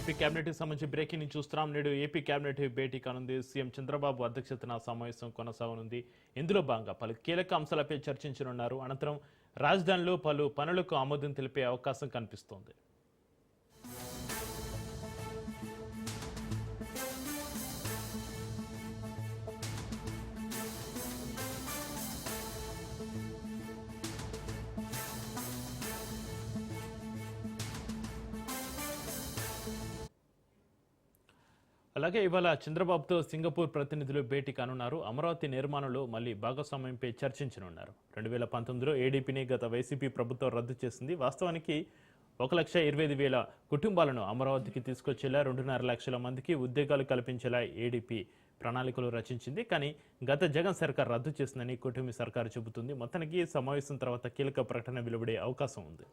AP కేబినెట్కి సంబంధించి breaking news చూస్తున్నాం. నేడు ఏపీ కేబినెట్ భేటీ కానుంది. సీఎం చంద్రబాబు అధ్యక్షతన సమావేశం కొనసాగనుంది. ఇందులో భాగంగా పలు కీలక అంశాలపై చర్చించనున్నారు. అనంతరం రాజధానిలో పలు పనులకు ఆమోదం తెలిపే అవకాశం కనిపిస్తోంది. అలాగే ఇవాళ చంద్రబాబుతో సింగపూర్ ప్రతినిధులు భేటీ కానున్నారు. అమరావతి నిర్మాణంలో మళ్ళీ భాగస్వామ్యంపై చర్చించనున్నారు. రెండు వేల పంతొమ్మిదిలో ఏడీపీని గత వైసీపీ ప్రభుత్వం రద్దు చేసింది. వాస్తవానికి ఒక లక్ష ఇరవై ఐదు వేల కుటుంబాలను అమరావతికి తీసుకొచ్చేలా రెండున్నర లక్షల మందికి ఉద్యోగాలు కల్పించేలా ఏడీపీ ప్రణాళికలు రచించింది. కానీ గత జగన్ సర్కార్ రద్దు చేసిందని కూటమి సర్కారు చెబుతుంది. మొత్తానికి సమావేశం తర్వాత కీలక ప్రకటన వెలువడే అవకాశం ఉంది.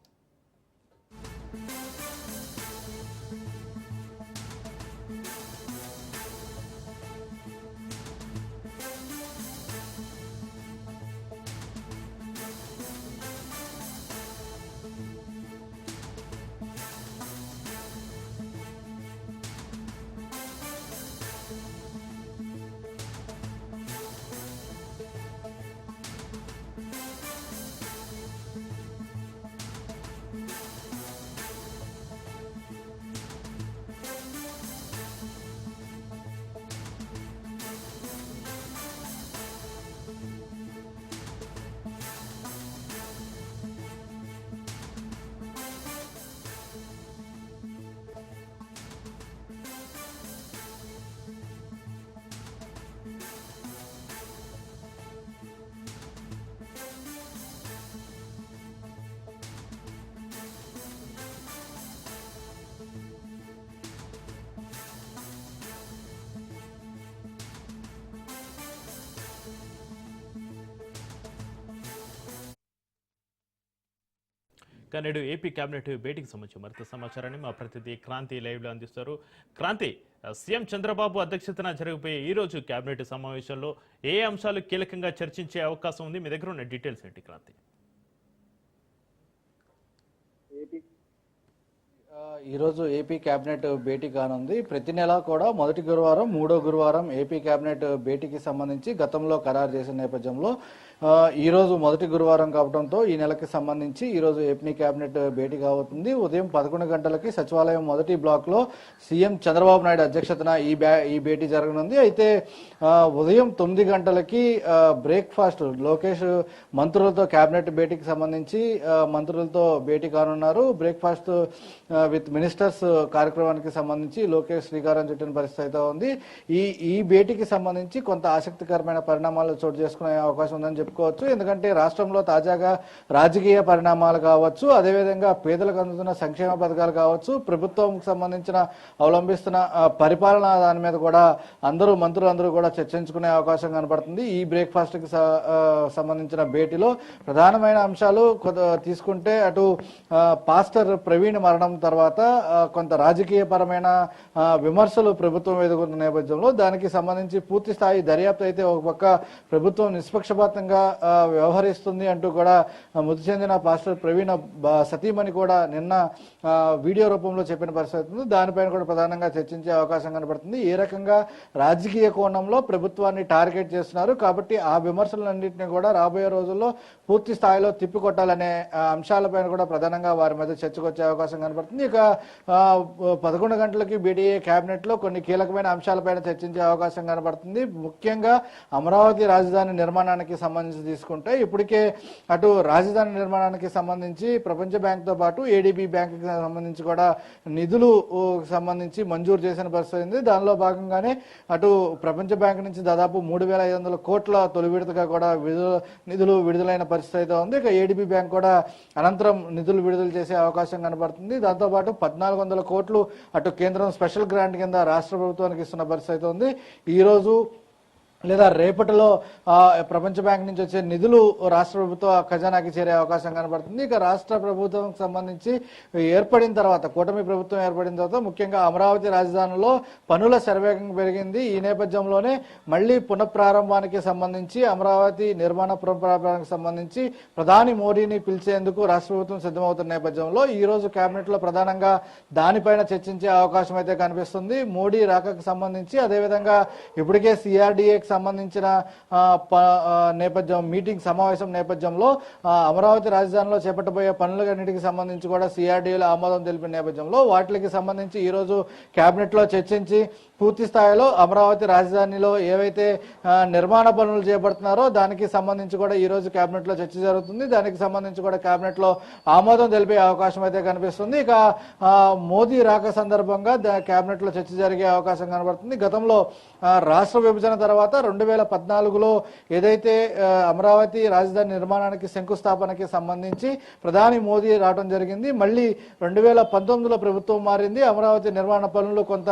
ఇక నేడు ఏపీ కేబినెట్ భేటీకి సంబంధించి మరింత సమాచారాన్ని మా ప్రతినిధి క్రాంతి లైవ్లో అందిస్తారు. క్రాంతి సీఎం చంద్రబాబు అధ్యక్షతన జరగబోయే ఈ రోజు కేబినెట్ సమావేశంలో ఏ అంశాలు కీలకంగా చర్చించే అవకాశం ఉంది? మీ దగ్గర ఉన్న డీటెయిల్స్ ఏంటి క్రాంతి? ఈరోజు ఏపీ కేబినెట్ భేటీ కానుంది. ప్రతి నెల కూడా మొదటి గురువారం మూడో గురువారం ఏపీ కేబినెట్ భేటీకి సంబంధించి గతంలో ఖరారు చేసిన నేపథ్యంలో ఈరోజు మొదటి గురువారం కావడంతో ఈ నెలకి సంబంధించి ఈరోజు ఏపీ కేబినెట్ భేటీ కాబోతుంది. ఉదయం పదకొండు గంటలకి సచివాలయం మొదటి బ్లాక్లో సీఎం చంద్రబాబు నాయుడు అధ్యక్షతన ఈ బ్యా ఈ భేటీ జరగనుంది. అయితే ఉదయం తొమ్మిది గంటలకి బ్రేక్ఫాస్ట్ లోకేష్ మంత్రులతో కేబినెట్ భేటీకి సంబంధించి మంత్రులతో భేటీ కానున్నారు. బ్రేక్ఫాస్ట్ విత్ మినిస్టర్స్ కార్యక్రమానికి సంబంధించి లోకేష్ శ్రీకారం చుట్టిన పరిస్థితి అయితే ఉంది. ఈ ఈ భేటీకి సంబంధించి కొంత ఆసక్తికరమైన పరిణామాలు చోటు చేసుకునే అవకాశం ఉందని చెప్పుకోవచ్చు ఎందుకంటే రాష్ట్రంలో తాజాగా రాజకీయ పరిణామాలు కావచ్చు అదేవిధంగా పేదలకు అందుతున్న సంక్షేమ పథకాలు కావచ్చు ప్రభుత్వంకి సంబంధించిన అవలంబిస్తున్న పరిపాలన దాని మీద కూడా అందరూ మంత్రులు అందరూ కూడా చర్చించుకునే అవకాశం కనబడుతుంది ఈ బ్రేక్ఫాస్ట్కి సంబంధించిన భేటీలో ప్రధానమైన అంశాలు తీసుకుంటే అటు పాస్టర్ ప్రవీణ్ మరణం తర్వాత కొంత రాజకీయపరమైన విమర్శలు ప్రభుత్వం ఎదుగుతున్న నేపథ్యంలో దానికి సంబంధించి పూర్తి స్థాయి దర్యాప్తు అయితే ఒక పక్క ప్రభుత్వం నిష్పక్షపాతంగా కూడా వ్యవహరిస్తుంది అంటూ కూడా మృతి చెందిన పాస్టర్ ప్రవీణ బ- సతీమణి కూడా నిన్న వీడియో రూపంలో చెప్పిన పరిస్థితి ఉంది. దానిపైన కూడా ప్రధానంగా చర్చించే అవకాశం కనబడుతుంది. ఏ రకంగా రాజకీయ కోణంలో ప్రభుత్వాన్ని టార్గెట్ చేస్తున్నారు కాబట్టి ఆ విమర్శలన్నింటినీ కూడా రాబోయే రోజుల్లో పూర్తి స్థాయిలో తిప్పికొట్టాలనే అంశాలపైన కూడా ప్రధానంగా వారి మధ్య చర్చకొచ్చే అవకాశం కనబడుతుంది. ఇక పదకొండు గంటలకి బీడీఏ క్యాబినెట్లో కొన్ని కీలకమైన అంశాలపైన చర్చించే అవకాశం కనబడుతుంది. ముఖ్యంగా అమరావతి రాజధాని నిర్మాణానికి సంబంధించి తీసుకుంటే ఇప్పటికే అటు రాజధాని నిర్మాణానికి సంబంధించి ప్రపంచ బ్యాంక్తో పాటు ఏడీబీ బ్యాంక్కి సంబంధించి కూడా నిధులు సంబంధించి మంజూరు చేసిన పరిస్థితి ఉంది. దానిలో భాగంగానే అటు ప్రపంచ బ్యాంక్ నుంచి దాదాపు మూడు వేల ఐదు వందల కోట్ల తొలి విడతగా కూడా విడుదల నిధులు విడుదలైన పరిస్థితి అయితే ఉంది. ఇక ఏడీబీ బ్యాంక్ కూడా అనంతరం నిధులు విడుదల చేసే అవకాశం కనబడుతుంది దాంతోపాటు పద్నాలుగు వందల కోట్లు అటు కేంద్రం స్పెషల్ గ్రాంట్ కింద రాష్ట్ర ప్రభుత్వానికి ఇస్తున్న పరిస్థితి అయితే ఉంది. ఈరోజు లేదా రేపటిలో ప్రపంచ బ్యాంక్ నుంచి వచ్చే నిధులు రాష్ట్ర ప్రభుత్వ ఖజానాకి చేరే అవకాశం కనబడుతుంది. ఇక రాష్ట్ర ప్రభుత్వం సంబంధించి ఏర్పడిన తర్వాత కూటమి ప్రభుత్వం ఏర్పడిన తర్వాత ముఖ్యంగా అమరావతి రాజధానిలో పనుల శరవేగం పెరిగింది. ఈ నేపథ్యంలోనే మళ్ళీ పునఃప్రారంభానికి సంబంధించి అమరావతి నిర్మాణ పునఃప్రారంభానికి సంబంధించి ప్రధాని మోడీని పిలిచేందుకు రాష్ట్ర ప్రభుత్వం సిద్ధమవుతున్న నేపథ్యంలో ఈ రోజు కేబినెట్లో ప్రధానంగా దానిపైన చర్చించే అవకాశం అయితే కనిపిస్తుంది. మోడీ రాకకు సంబంధించి అదేవిధంగా ఇప్పటికే సిఆర్డీఏకి సంబంధించిన ప- నేపథ్యం మీటింగ్ సమావేశం నేపథ్యంలో అమరావతి రాజధానిలో చేపట్టబోయే పనులన్నిటికి సంబంధించి కూడా సిఆర్డీఏలో ఆమోదం తెలిపిన నేపథ్యంలో వాటికి సంబంధించి ఈరోజు క్యాబినెట్లో చర్చించి పూర్తి స్థాయిలో అమరావతి రాజధానిలో ఏవైతే నిర్మాణ పనులు చేపడుతున్నారో దానికి సంబంధించి కూడా ఈ రోజు కేబినెట్లో చర్చ జరుగుతుంది. దానికి సంబంధించి కూడా కేబినెట్లో ఆమోదం తెలిపే అవకాశం అయితే కనిపిస్తుంది. ఇక మోదీ రాక సందర్భంగా క్యాబినెట్లో కేబినెట్లో చర్చ జరిగే అవకాశం కనబడుతుంది. గతంలో రాష్ట్ర విభజన తర్వాత రెండు వేల పద్నాలుగులో ఏదైతే అమరావతి రాజధాని నిర్మాణానికి శంకుస్థాపనకి సంబంధించి ప్రధాని మోదీ రావడం జరిగింది. మళ్ళీ రెండు వేల పంతొమ్మిదిలో ప్రభుత్వం మారింది. అమరావతి నిర్మాణ పనులు కొంత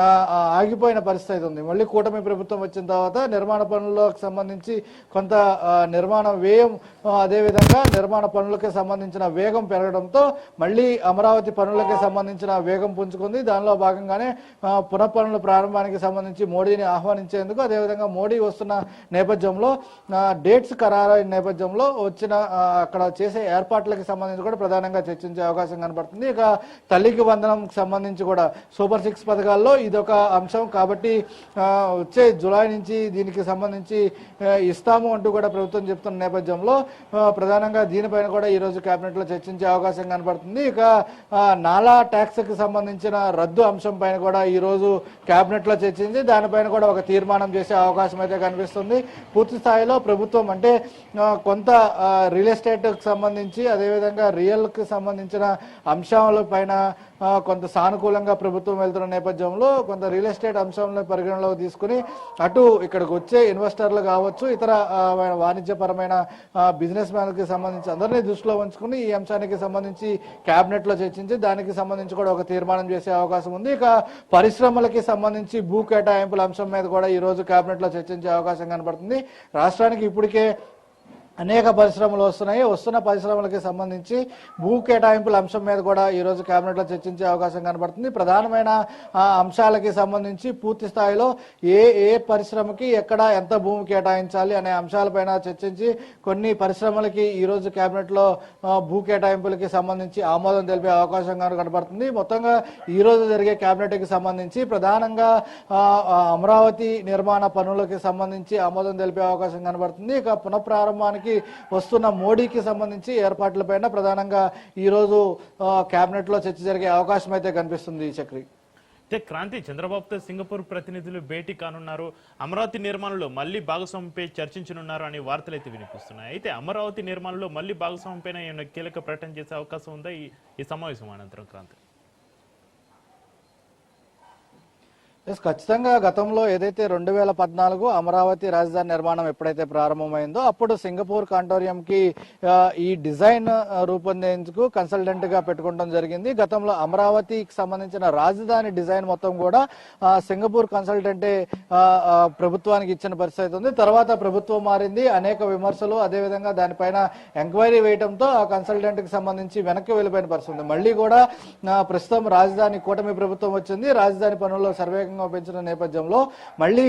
ఆ, ఆగిపోయిన పరిస్థితి ఉంది. మళ్ళీ కూటమి ప్రభుత్వం వచ్చిన తర్వాత నిర్మాణ పనులకు సంబంధించి కొంత నిర్మాణ వ్యయం అదేవిధంగా నిర్మాణ పనులకి సంబంధించిన వేగం పెరగడంతో మళ్ళీ అమరావతి పనులకి సంబంధించిన వేగం పుంజుకుంది. దానిలో భాగంగానే పునః పనుల ప్రారంభానికి సంబంధించి మోడీని ఆహ్వానించేందుకు అదేవిధంగా మోడీ వస్తున్న నేపథ్యంలో డేట్స్ ఖరారైన నేపథ్యంలో వచ్చిన అక్కడ చేసే ఏర్పాట్లకి సంబంధించి కూడా ప్రధానంగా చర్చించే అవకాశం కనబడుతుంది. ఇక తల్లికి వందనం సంబంధించి కూడా సూపర్ సిక్స్ పథకాల్లో ఇదొక అంశం కాబట్టి వచ్చే జులై నుంచి దీనికి సంబంధించి ఇస్తాము అంటూ కూడా ప్రభుత్వం చెప్తున్న నేపథ్యంలో ప్రధానంగా దీనిపైన కూడా ఈరోజు క్యాబినెట్లో చర్చించే అవకాశం కనబడుతుంది ఇక నాలా ట్యాక్స్కి సంబంధించిన రద్దు అంశం పైన కూడా ఈ రోజు చర్చించి దానిపైన కూడా ఒక తీర్మానం చేసే అవకాశం అయితే కనిపిస్తుంది. పూర్తి స్థాయిలో ప్రభుత్వం అంటే కొంత రియల్ ఎస్టేట్కి సంబంధించి అదేవిధంగా రియల్కి సంబంధించిన అంశాల పైన కొంత సానుకూలంగా ప్రభుత్వం వెళ్తున్న నేపథ్యంలో కొంత రియల్ రియల్ ఎస్టేట్ అంశాలను పరిగణలోకి తీసుకుని అటు ఇక్కడికి వచ్చే ఇన్వెస్టర్లు కావచ్చు ఇతర వాణిజ్యపరమైన బిజినెస్ మ్యాన్కి సంబంధించి అందరినీ దృష్టిలో ఉంచుకుని ఈ అంశానికి సంబంధించి క్యాబినెట్లో చర్చించి దానికి సంబంధించి కూడా ఒక తీర్మానం చేసే అవకాశం ఉంది. ఇక పరిశ్రమలకి సంబంధించి భూ కేటాయింపుల అంశం మీద కూడా ఈ రోజు చర్చించే అవకాశం కనబడుతుంది. రాష్ట్రానికి ఇప్పటికే అనేక పరిశ్రమలు వస్తున్నాయి. వస్తున్న పరిశ్రమలకి సంబంధించి భూ కేటాయింపుల అంశం మీద కూడా ఈ రోజు చర్చించే అవకాశం కనబడుతుంది. ప్రధానమైన అంశాలకి సంబంధించి పూర్తి స్థాయిలో ఏ ఏ పరిశ్రమకి ఎక్కడ ఎంత భూమి కేటాయించాలి అనే అంశాలపైన చర్చించి కొన్ని పరిశ్రమలకి ఈరోజు కేబినెట్లో భూ కేటాయింపులకి సంబంధించి ఆమోదం తెలిపే అవకాశం కనబడుతుంది. మొత్తంగా ఈరోజు జరిగే కేబినెట్కి సంబంధించి ప్రధానంగా అమరావతి నిర్మాణ పనులకి సంబంధించి ఆమోదం తెలిపే అవకాశం కనబడుతుంది. ఇక పునఃప్రారంభానికి వస్తున్న మోడీకి సంబంధించి ఏర్పాట్లపైన ప్రధానంగా ఈ రోజు లో చర్చ జరిగే అవకాశం అయితే కనిపిస్తుంది చక్రి. అయితే క్రాంతి చంద్రబాబుతో సింగపూర్ ప్రతినిధులు భేటీ కానున్నారు. అమరావతి నిర్మాణంలో మళ్ళీ భాగస్వామ్యంపై చర్చించనున్నారు అనే వార్తలు అయితే వినిపిస్తున్నాయి. అయితే అమరావతి నిర్మాణంలో మళ్ళీ భాగస్వామ్యంపైన ఏమైనా కీలక ప్రకటన చేసే అవకాశం ఉందా? ఈ సమావేశం అనంతరం క్రాంతి. ఎస్ ఖచ్చితంగా గతంలో ఏదైతే రెండు వేల పద్నాలుగు అమరావతి రాజధాని నిర్మాణం ఎప్పుడైతే ప్రారంభమైందో అప్పుడు సింగపూర్ కాంటోరియం కి ఈ డిజైన్ రూపొందేందుకు కన్సల్టెంట్గా పెట్టుకోవడం జరిగింది. గతంలో అమరావతికి సంబంధించిన రాజధాని డిజైన్ మొత్తం కూడా సింగపూర్ కన్సల్టెంటే ప్రభుత్వానికి ఇచ్చిన పరిస్థితి ఉంది. తర్వాత ప్రభుత్వం మారింది. అనేక విమర్శలు అదేవిధంగా దానిపైన ఎంక్వైరీ వేయడంతో ఆ కన్సల్టెంట్కి సంబంధించి వెనక్కి వెళ్ళిపోయిన పరిస్థితి ఉంది. మళ్ళీ కూడా ప్రస్తుతం రాజధాని కూటమి ప్రభుత్వం వచ్చింది. రాజధాని పనుల్లో సర్వేగంగా పెంచిన నేపథ్యంలో మళ్ళీ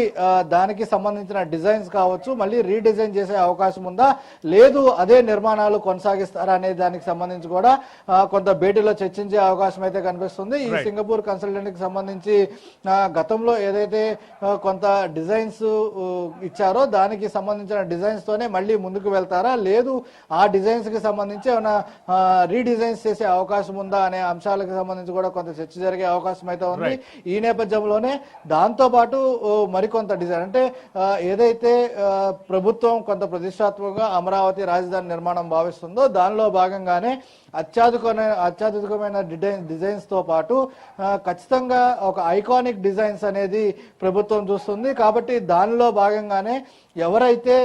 దానికి సంబంధించిన డిజైన్స్ కావచ్చు మళ్ళీ రీడిజైన్ చేసే అవకాశం ఉందా? లేదు అదే నిర్మాణాలు కొనసాగిస్తారా అనే దానికి సంబంధించి కూడా కొంత భేటీలో చర్చించే అవకాశం అయితే కనిపిస్తుంది. ఈ. సింగపూర్ కన్సల్టెంట్కి సంబంధించి గతంలో ఏదైతే కొంత డిజైన్స్ ఇచ్చారో దానికి సంబంధించిన డిజైన్స్ తోనే మళ్ళీ ముందుకు వెళ్తారా? లేదు ఆ డిజైన్స్కి సంబంధించి ఏమైనా రీడిజైన్స్ చేసే అవకాశం ఉందా అనే అంశాలకు సంబంధించి కూడా కొంత చర్చ జరిగే అవకాశం అయితే ఉంది. ఈ నేపథ్యంలోనే దాంతో పాటు ఓ, మరికొంత డిజైన్. అంటే ఏదైతే ఆ, ప్రభుత్వం కొంత ప్రతిష్టాత్మకంగా అమరావతి రాజధాని నిర్మాణం భావిస్తుందో దానిలో భాగంగానే అత్యాధుకమైన అత్యాధునికమైన డిజైన్ డిజైన్స్తో పాటు ఖచ్చితంగా ఒక ఐకానిక్ డిజైన్స్ అనేది ప్రభుత్వం చూస్తుంది. కాబట్టి దానిలో భాగంగానే ఎవరైతే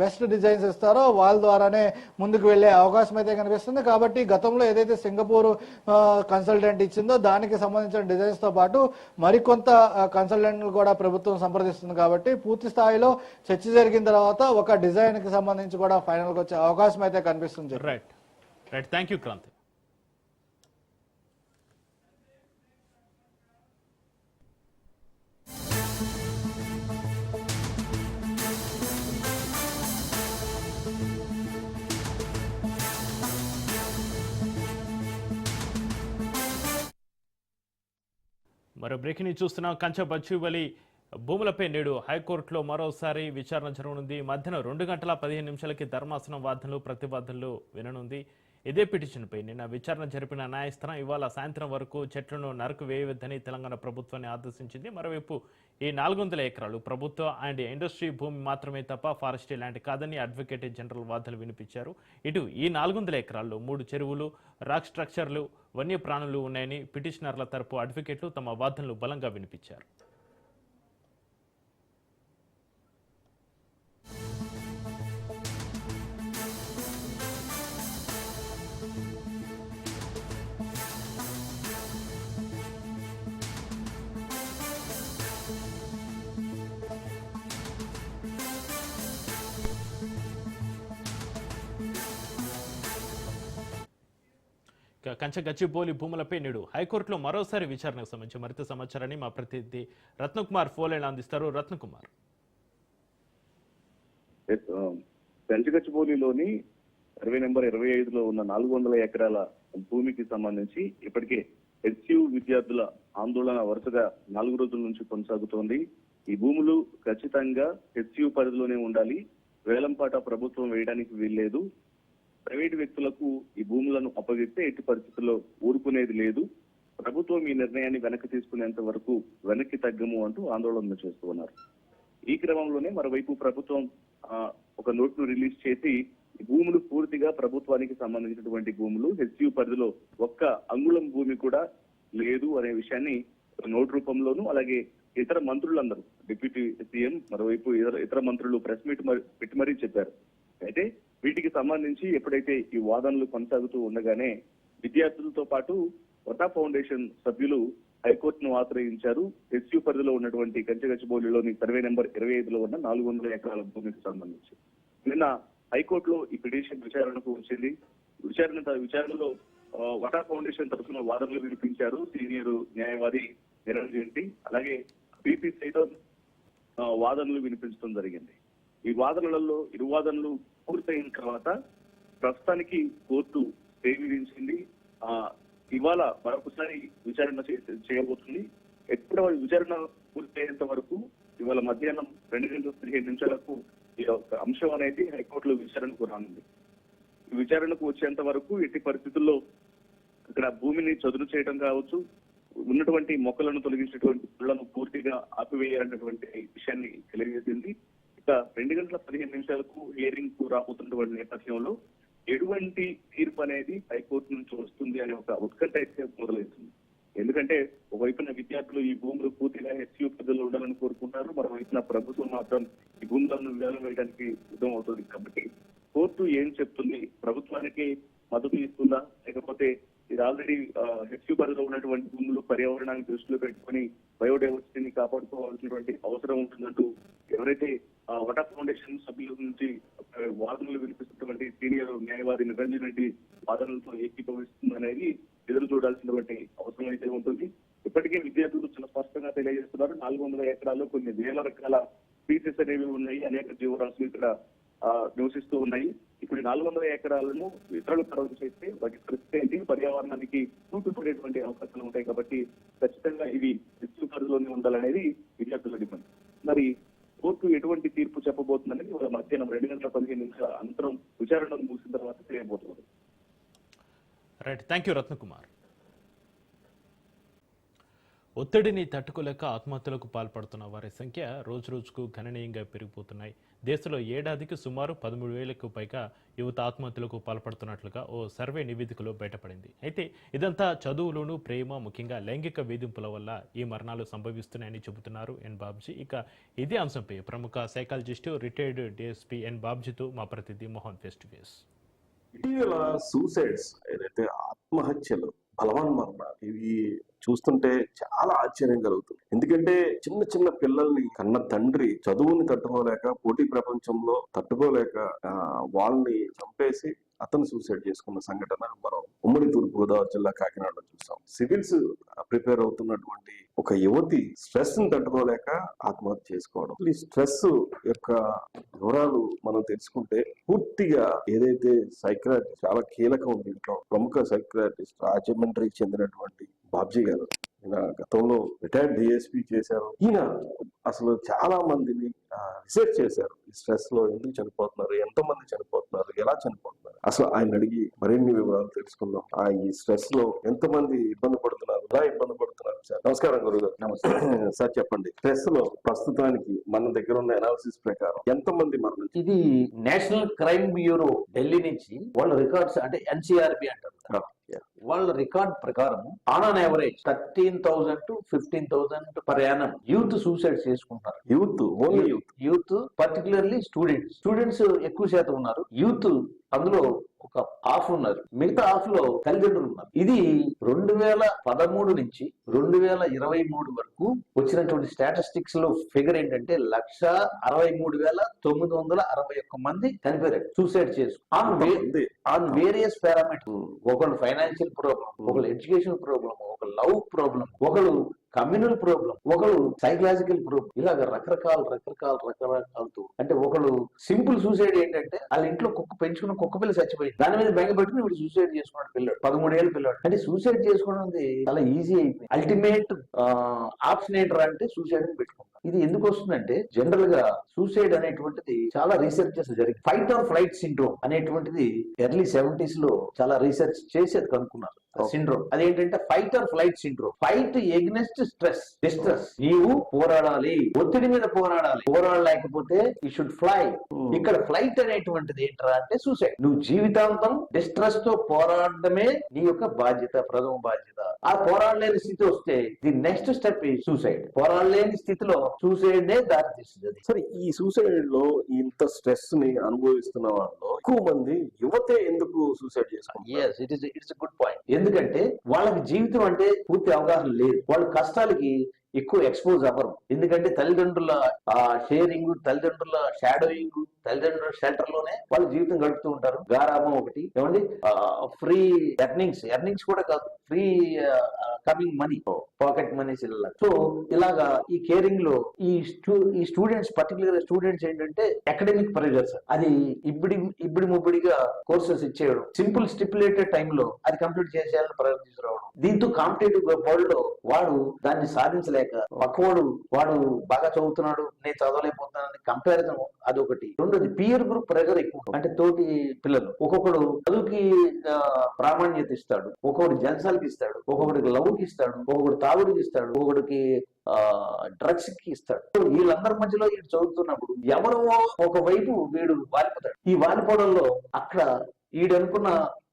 బెస్ట్ డిజైన్స్ ఇస్తారో వాళ్ళ ద్వారానే ముందుకు వెళ్ళే అవకాశం అయితే కనిపిస్తుంది. కాబట్టి గతంలో ఏదైతే సింగపూర్ కన్సల్టెంట్ ఇచ్చిందో దానికి సంబంధించిన డిజైన్స్తో పాటు మరికొంత కన్సల్టెంట్లు కూడా ప్రభుత్వం సంప్రదిస్తుంది. కాబట్టి పూర్తి స్థాయిలో చర్చ జరిగిన తర్వాత ఒక డిజైన్కి సంబంధించి కూడా ఫైనల్గా వచ్చే అవకాశం అయితే కనిపిస్తుంది. Right right thank you Kranthi మరో బ్రేకింగ్ న్యూస్ చూస్తున్నాం. కంచె బచ్చుబలి భూములపై నేడు హైకోర్టులో మరోసారి విచారణ జరగనుంది. మధ్యాహ్నం రెండు గంటల పదిహేను నిమిషాలకి ధర్మాసనం వాదనలు ప్రతివాదనలు విననుంది. ఇదే పిటిషన్పై నిన్న విచారణ జరిపిన న్యాయస్థానం ఇవాళ సాయంత్రం వరకు చెట్లను నరకు వేయవద్దని తెలంగాణ ప్రభుత్వాన్ని ఆదేశించింది. మరోవైపు ఈ నాలుగు వందల ఎకరాలు ప్రభుత్వ అండ్ ఇండస్ట్రీ భూమి మాత్రమే తప్ప ఫారెస్ట్రీ ల్యాండ్ కాదని అడ్వకేట్ జనరల్ వాదనలు వినిపించారు. ఇటు ఈ నాలుగు వందల ఎకరాల్లో మూడు చెరువులు రాక్ స్ట్రక్చర్లు వన్యప్రాణులు ఉన్నాయని పిటిషనర్ల తరపు అడ్వకేట్లు తమ వాదనలు బలంగా వినిపించారు. కంచె గచ్చిబౌలి భూములపై నేడు హైకోర్టులో మరోసారి విచారణకు సంబంధించి మరింత సమాచారాన్ని మా ప్రతినిధి రత్నకుమార్ ఫోలైన్ అందిస్తారు. రత్నకుమార్. కంచగచ్చిబౌలిలోని సర్వే నెంబర్ ఇరవై ఐదులో ఉన్న నాలుగు వందల ఎకరాల భూమికి సంబంధించి ఇప్పటికే హెచ్యు విద్యార్థుల ఆందోళన వరుసగా నాలుగు రోజుల నుంచి కొనసాగుతోంది. ఈ భూములు ఖచ్చితంగా హెచ్యు పరిధిలోనే ఉండాలి. వేలంపాట ప్రభుత్వం వేయడానికి వీల్లేదు. ప్రైవేటు వ్యక్తులకు ఈ భూములను అప్పగిస్తే ఎట్టి పరిస్థితుల్లో ఊరుకునేది లేదు. ప్రభుత్వం ఈ నిర్ణయాన్ని వెనక్కి తీసుకునేంత వరకు వెనక్కి తగ్గము అంటూ ఆందోళనలు చేస్తూ ఉన్నారు. ఈ క్రమంలోనే మరోవైపు ప్రభుత్వం ఒక నోట్ను రిలీజ్ చేసి ఈ భూములు పూర్తిగా ప్రభుత్వానికి సంబంధించినటువంటి భూములు హెచ్యు పరిధిలో ఒక్క అంగుళం భూమి కూడా లేదు అనే విషయాన్ని నోట్ రూపంలోనూ అలాగే ఇతర మంత్రులందరూ డిప్యూటీ సీఎం మరోవైపు ఇతర ఇతర మంత్రులు ప్రెస్ మీట్ పెట్టి మరీ చెప్పారు. అయితే సంబంధించి ఎప్పుడైతే ఈ వాదనలు కొనసాగుతూ ఉండగానే విద్యార్థులతో పాటు వటా ఫౌండేషన్ సభ్యులు హైకోర్టును ఆశ్రయించారు. ఎస్యూ పరిధిలో ఉన్నటువంటి కంచగచ్చిబౌలిలోని సర్వే నెంబర్ ఇరవై ఐదులో ఉన్న నాలుగు వందల ఎకరాల భూమికి సంబంధించి. నిన్న హైకోర్టులో ఈ పిటిషన్ విచారణకు వచ్చింది. విచారణ విచారణలో వటా ఫౌండేషన్ తరఫున వాదనలు వినిపించారు సీనియర్ న్యాయవాది నిరంజన్ రెడ్డి. అలాగే బీపీ సైతం వాదనలు వినిపించడం జరిగింది. ఈ వాదనలలో ఇరు వాదనలు పూర్తయిన తర్వాత ప్రస్తుతానికి కోర్టు స్టే విధించింది ఆ ఇవాళ మరొకసారి విచారణ చేయబోతుంది. ఎప్పుడు విచారణ పూర్తయ్యేంత వరకు ఇవాళ మధ్యాహ్నం రెండు గంటల పదిహేను నిమిషాలకు ఈ యొక్క అంశం అనేది హైకోర్టులో విచారణకు రానుంది. విచారణకు వచ్చేంత వరకు ఎట్టి పరిస్థితుల్లో ఇక్కడ భూమిని చదును చేయడం కావచ్చు ఉన్నటువంటి మొక్కలను తొలగించేటువంటి పుల్లను పూర్తిగా ఆపివేయాలన్నటువంటి విషయాన్ని తెలియజేసింది. రెండు గంటల పదిహేను నిమిషాలకు హియరింగ్కు రాబోతున్నటువంటి నేపథ్యంలో ఎటువంటి తీర్పు అనేది హైకోర్టు నుంచి వస్తుంది అనే ఒక ఉత్కంఠ అయితే మొదలవుతుంది. ఎందుకంటే ఒకవైపున విద్యార్థులు ఈ భూములు పూర్తిగా హెచ్యూ ప్రజలు ఉండాలని కోరుకుంటారు మరోవైపున ప్రభుత్వం మాత్రం ఈ భూములను వేలం వేయడానికి సిద్ధం అవుతుంది కాబట్టి కోర్టు ఏం చెప్తుంది? ప్రభుత్వానికి మద్దతు ఇస్తుందా? లేకపోతే ఇది ఆల్రెడీ హెచ్యూ పరిధిలో ఉన్నటువంటి భూములు పర్యావరణాన్ని దృష్టిలో పెట్టుకొని బయోడైవర్సిటీని కాపాడుకోవాల్సినటువంటి అవసరం ఉంటుందంటూ ఎవరైతే వటా ఫౌండేషన్ సభ్యుల నుంచి వాదనలు వినిపిస్తున్నటువంటి సీనియర్ న్యాయవాది నిరంజన్ రెడ్డి వాదనలతో ఏకీభవిస్తుంది అనేది ఎదురు చూడాల్సినటువంటి అవసరం అయితే ఉంటుంది. ఇప్పటికే విద్యార్థులు చాలా స్పష్టంగా తెలియజేస్తున్నారు. నాలుగు వందల ఎకరాల్లో కొన్ని వేల రకాల స్పీసెస్ అనేవి ఉన్నాయి. అనేక జీవరాశులు ఇక్కడ నివసిస్తూ ఉన్నాయి. ఇప్పుడు నాలుగు వందల ఎకరాలను ఇతరులు తరలి చేస్తే వాటి పరిస్థితి ఏంటి? పర్యావరణానికి చూపిపడేటువంటి అవకాశాలు ఉంటాయి కాబట్టి ఖచ్చితంగా ఇవి విద్యుత్ పరిధిలోనే ఉండాలనేది విద్యార్థుల డిమాండ్ మరి కోర్టు ఎటువంటి తీర్పు చెప్పబోతుందనేది ఇవాళ మధ్యాహ్నం రెండు గంటల పదిహేను నిమిషాల అనంతరం విచారణ ముగిసిన తర్వాత తెలియబోతున్నారు రైట్. థ్యాంక్ యూ రత్నకుమార్ ఒత్తిడిని తట్టుకోలేక ఆత్మహత్యలకు పాల్పడుతున్న వారి సంఖ్య రోజురోజుకు గణనీయంగా పెరిగిపోతున్నాయి. దేశంలో ఏడాదికి సుమారు పదమూడు వేలకు పైగా యువత ఆత్మహత్యలకు పాల్పడుతున్నట్లుగా ఓ సర్వే నివేదికలో బయటపడింది. అయితే ఇదంతా చదువులోనూ ప్రేమ ముఖ్యంగా లైంగిక వేధింపుల వల్ల ఈ మరణాలు సంభవిస్తున్నాయని చెబుతున్నారు ఎన్ బాబ్జీ. ఇక ఇదే అంశంపై ప్రముఖ సైకాలజిస్టు రిటైర్డ్ డిఎస్పీ ఎన్ బాబ్జీతో మా ప్రతినిధి మోహన్ ఫేస్ టు ఫేస్. ఇటీవల సూసైడ్స్ ఏదైతే ఆత్మహత్యలు బలవాన్ మరణ ఇవి చూస్తుంటే చాలా ఆశ్చర్యం కలుగుతుంది. ఎందుకంటే చిన్న చిన్న పిల్లల్ని కన్న తండ్రి చదువుని తట్టుకోలేక పోటీ ప్రపంచంలో తట్టుకోలేక వాళ్ళని చంపేసి అతను సూసైడ్ చేసుకున్న సంఘటన మనం ఉమ్మడి తూర్పు గోదావరి జిల్లా కాకినాడలో చూసాం. సివిల్స్ ప్రిపేర్ అవుతున్నటువంటి ఒక యువతి స్ట్రెస్ని తట్టుకోలేక ఆత్మహత్య చేసుకోవడం. ఈ స్ట్రెస్ యొక్క వివరాలు మనం తెలుసుకుంటే పూర్తిగా ఏదైతే సైక్రాటిస్ట్ చాలా కీలకం దీంట్లో ప్రముఖ సైక్రాటిస్ట్ రాజమండ్రికి చెందినటువంటి బాబ్జీ గారు. ఈయన గతంలో రిటైర్డ్ డిఎస్పీ చేశారు. ఈయన అసలు చాలా మందిని రీసెర్చ్ చేశారు. ఈ స్ట్రెస్లో ఎందుకు చనిపోతున్నారు? ఎంతమంది చనిపోతున్నారు? ఎలా చనిపోతున్నారు అసలు ఆయన అడిగి మరిన్ని వివరాలు తెలుసుకుందాం. ఆ ఈ స్ట్రెస్లో ఎంత మంది ఇబ్బంది పడుతున్నారు? ఎలా ఇబ్బంది పడుతున్నారు? సార్ నమస్కారం గురుగారు. నమస్తే. సార్ చెప్పండి. స్ట్రెస్లో ప్రస్తుతానికి మన దగ్గర ఉన్న అనాలిసిస్ ప్రకారం ఎంత మంది మరణించారు? ఇది నేషనల్ క్రైమ్ బ్యూరో ఢిల్లీ నుంచి వాళ్ళ రికార్డ్స్ అంటే ఎన్సీఆర్బి అంటారు. వాళ్ళ రికార్డ్ ప్రకారం on on average thirteen thousand to fifteen thousand per annum youth suicide చేసుకుంటారు. Youth? Only youth. Youth particularly students. Students ఎక్కువ శాతం ఉన్నారు. యూత్ అందులో ఒక హాఫ్ ఉన్నారు. మిగతా హాఫ్లో తల్లిదండ్రులు ఉన్నారు. ఇది రెండు వేల పదమూడు నుంచి రెండు వేల ఇరవై మూడు వరకు వచ్చినటువంటి స్టాటిస్టిక్స్లో ఫిగర్ ఏంటంటే లక్ష అరవై మూడు వేల తొమ్మిది వందల అరవై ఒక్క మంది చనిపోయారు. సూసైడ్ చేసు ఆన్ ఆన్ వేరియస్ పారామీటర్స్ ఒకళ్ళు ఫైనాన్షియల్ ప్రాబ్లం ఒకళ్ళు ఎడ్యుకేషన్ ప్రాబ్లం ఒక లవ్ ప్రాబ్లం ఒకళ్ళు కమ్యూనల్ ప్రాబ్లం ఒకళ్ళు సైకలాజికల్ ప్రాబ్లం ఇలాగ రకరకాల రకరకాల రకరకాలతో. అంటే ఒకళ్ళు సింపుల్ సూసైడ్ ఏంటంటే వాళ్ళ ఇంట్లో కుక్క పెంచుకున్న కుక్క పిల్ల చచ్చిపోయింది. దాని మీద బెంగపెట్టుకుని వీడు సూసైడ్ చేసుకున్నాడు పిల్లడు. పదమూడేళ్ళ పిల్లడు. అంటే సూసైడ్ చేసుకోవడం చాలా ఈజీ అయిపోయింది. అల్టిమేట్ ఆప్షన్ ఏంటరా అంటే సూసైడ్ అని పెట్టుకుంటాం. ఇది ఎందుకు వస్తుందంటే జనరల్గా సూసైడ్ అనేటువంటిది చాలా రీసెర్చెస్ జరిగింది ఫైట్ ఆర్ ఫ్లైట్ సిండ్రోమ్ అనేటువంటిది ఎర్లీ సెవెంటీస్లో చాలా రీసెర్చ్ చేసి అది కనుక్కున్నారు. సిండ్రోమ్. అదేంటంటే fight or flight syndrome. Fight against stress distress నీవు పోరాడాలి. ఒత్తిడి మీద పోరాడాలి. పోరాడలేకపోతే ఈ షుడ్ ఫ్లై ఇక్కడ ఫ్లైట్ అనేటువంటిది ఏంట్రా అంటే సూసైడ్ నువ్వు జీవితాంతం డిస్ట్రెస్తో పోరాడమే నీ యొక్క బాధ్యత ప్రథమ బాధ్యత. ఆ పోరాడలేని స్థితి వస్తే ది నెక్స్ట్ స్టెప్ ఈ సూసైడ్ పోరాడలేని స్థితిలో సూసైడ్ నే దారి తీస్తుంది సరే ఈ సూసైడ్లో ఇంత స్ట్రెస్ని అనుభవిస్తున్న వాళ్ళు ఎక్కువ మంది యువతే ఎందుకు సూసైడ్ చేసుకుంటారు? Yes it is it's good point ఎందుకంటే వాళ్ళకి జీవితం అంటే పూర్తి అవగాహన లేదు. వాళ్ళ కష్టాలకి ఎక్కువ ఎక్స్పోజ్ అవ్వరు. ఎందుకంటే తల్లిదండ్రుల షేరింగ్ తల్లిదండ్రుల షాడోయింగ్ తల్లిదండ్రుల షెల్టర్లోనే వాళ్ళు జీవితం గడుపుతూ ఉంటారు. గారాబం ఒకటి. ఏమండి? Free earnings. ఎర్నింగ్స్ కూడా కాదు. Free coming money. Pocket monies ఇలా సో ఇలాగా ఈ కేరింగ్లో ఈ స్టూ ఈ స్టూడెంట్స్ పర్టికులర్ స్టూడెంట్స్ ఏంటంటే అకాడమిక్ ప్రెజర్స్. అది ఇబ్బడి ఇబ్బడి ముబ్బడిగా కోర్సెస్ ఇచ్చేయడం. సింపుల్ స్టిపులేటెడ్ టైంలో అది కంప్లీట్ చేసేయాలని ప్రెజర్ దీంతో కాంపిటేటివ్ వరల్డ్లో వాడు దాన్ని సాధించలేక పక్కవాడు వాడు బాగా చదువుతున్నాడు నేను చదవలేకపోతున్నాను కంపారిజన్ అదొకటి రెండు ఉంటుంది పియర్ గ్రూప్ ప్రెజర్ ఎక్కువ. అంటే తోటి పిల్లలు. ఒక్కొక్కడు చదువుకి ప్రామాణ్యత ఇస్తాడు. ఒక్కొక్కడు జన్సాలకి ఇస్తాడు. ఒక్కొక్కడికి లవ్కి ఇస్తాడు. ఒక్కొక్కడు తాగుడికి ఇస్తాడు. ఒక్కొక్కడికి డ్రగ్స్కి ఇస్తాడు. వీళ్ళందరి మధ్యలో వీడు చదువుతున్నప్పుడు ఎవరో ఒకవైపు వీడు వాలిపోతాడు. ఈ వాలిపోవడంలో అక్కడ వీడు అనుకున్న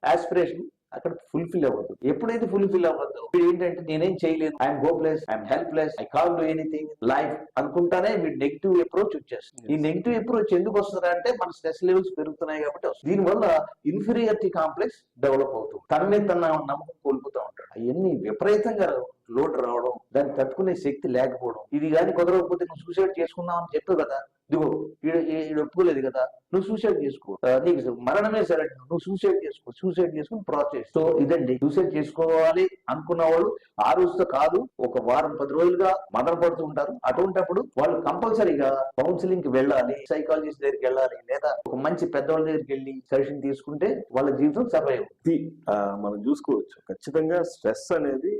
ఆస్పిరేషన్ అక్కడ ఫుల్ఫిల్ అవ్వదు ఎప్పుడైతే ఫుల్ఫిల్ అవ్వదు వీడు ఏంటంటే నేనేం చేయలేదు. I'm hopeless I'm helpless I call do anything life అనుకుంటానే వీడు నెగిటివ్ అప్రోచ్ వచ్చేస్తుంది. ఈ నెగిటివ్ అప్రోచ్ ఎందుకు వస్తుంది అంటే మన స్ట్రెస్ లెవెల్స్ పెరుగుతున్నాయి కాబట్టి వస్తుంది. దీనివల్ల ఇన్ఫీరియారిటీ కాంప్లెక్స్ డెవలప్ అవుతుంది. తన మీద తన నమ్మకం కోల్పోతూ ఉంటాడు. అవన్నీ విపరీతంగా లోడ్ రావడం దాన్ని తట్టుకునే శక్తి లేకపోవడం. ఇది కానీ కుదరకపోతే నువ్వు సూసైడ్ చేసుకుందాం అని చెప్పావు కదా. ఇదిగో ఈడ ఒప్పుకోలేదు కదా. నువ్వు సూసైడ్ చేసుకో. నీకు మరణమే సరే నువ్వు సూసైడ్ చేసుకో. సూసైడ్ చేసుకుని ప్రాసెస్ సో ఇదండి. సూసైడ్ చేసుకోవాలి అనుకున్న వాళ్ళు ఆ రోజుతో కాదు ఒక వారం పది రోజులుగా మదన పడుతూ ఉంటారు. అటువంటిప్పుడు వాళ్ళు కంపల్సరీగా కౌన్సిలింగ్కి వెళ్ళాలి సైకాలజిస్ట్ దగ్గరికి వెళ్ళాలి లేదా ఒక మంచి పెద్దవాళ్ళ దగ్గరికి వెళ్ళి సజెషన్ తీసుకుంటే వాళ్ళ జీవితం సర్వైవ్ మనం చూసుకోవచ్చు. ఖచ్చితంగా స్ట్రెస్ అనేది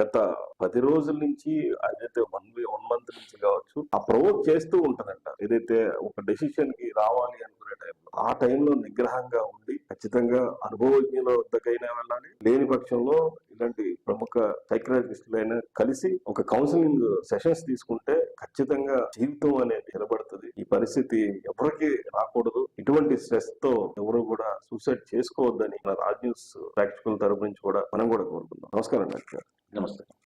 గత పది రోజుల నుంచి అదైతే వన్ వన్ మంత్ నుంచి కావచ్చు ఆ ప్రొవోక్ చేస్తూ ఉంటదంట. ఏదైతే ఒక డెసిషన్కి రావాలి అనుకునే టైంలో. ఆ టైంలో నిగ్రహంగా ఉండి ఖచ్చితంగా అనుభవజ్ఞుల వద్దకైనా వెళ్ళాలి. లేని పక్షంలో ఇలాంటి ప్రముఖ సైకలాజిస్టులైనా కలిసి ఒక కౌన్సిలింగ్ సెషన్స్ తీసుకుంటే ఖచ్చితంగా జీవితం అనేది నిలబడుతుంది. ఈ పరిస్థితి ఎవరికి రాకూడదు. ఇటువంటి స్ట్రెస్తో ఎవరు కూడా సూసైడ్ చేసుకోవద్దని మన రాజ్ న్యూస్ ప్రేక్షకుల తరపు నుంచి కూడా మనం కూడా కోరుకుందాం. నమస్కారం డాక్టర్ నమస్తే.